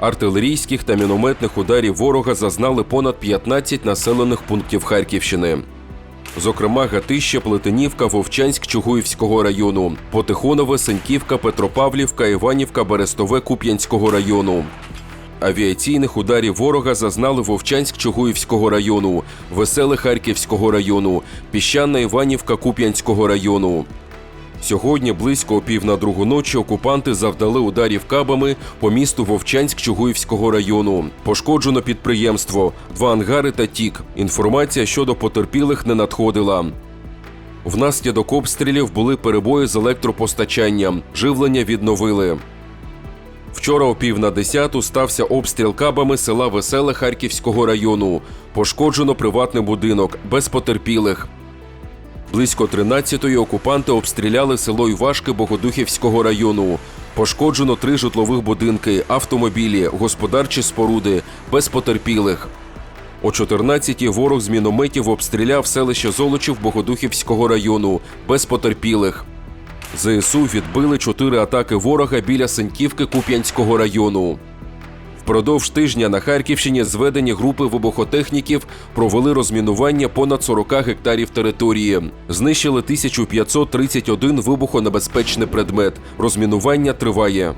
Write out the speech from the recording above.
Артилерійських та мінометних ударів ворога зазнали понад 15 населених пунктів Харківщини. Зокрема, Гатище, Плетенівка, Вовчанськ Чугуївського району, Потихонове, Сеньківка, Петропавлівка, Іванівка, Берестове Куп'янського району. Авіаційних ударів ворога зазнали Вовчанськ Чугуївського району, Веселе Харківського району, Піщана Іванівка Куп'янського району. Сьогодні близько пів на другу ночі окупанти завдали ударів кабами по місту Вовчанськ Чугуївського району. Пошкоджено підприємство, два ангари та тік. Інформація щодо потерпілих не надходила. Внаслідок обстрілів були перебої з електропостачанням, живлення відновили. Вчора о пів на десяту стався обстріл кабами села Веселе Харківського району. Пошкоджено приватний будинок без потерпілих. Близько 13-ї окупанти обстріляли село Івашки Богодухівського району. Пошкоджено три житлових будинки, автомобілі, господарчі споруди, без потерпілих. О 14-й ворог з мінометів обстріляв селище Золочів Богодухівського району, без потерпілих. ЗСУ відбили чотири атаки ворога біля Сеньківки Куп'янського району. Впродовж тижня на Харківщині зведені групи вибухотехніків провели розмінування понад 40 гектарів території. Знищили 1531 вибухонебезпечний предмет. Розмінування триває.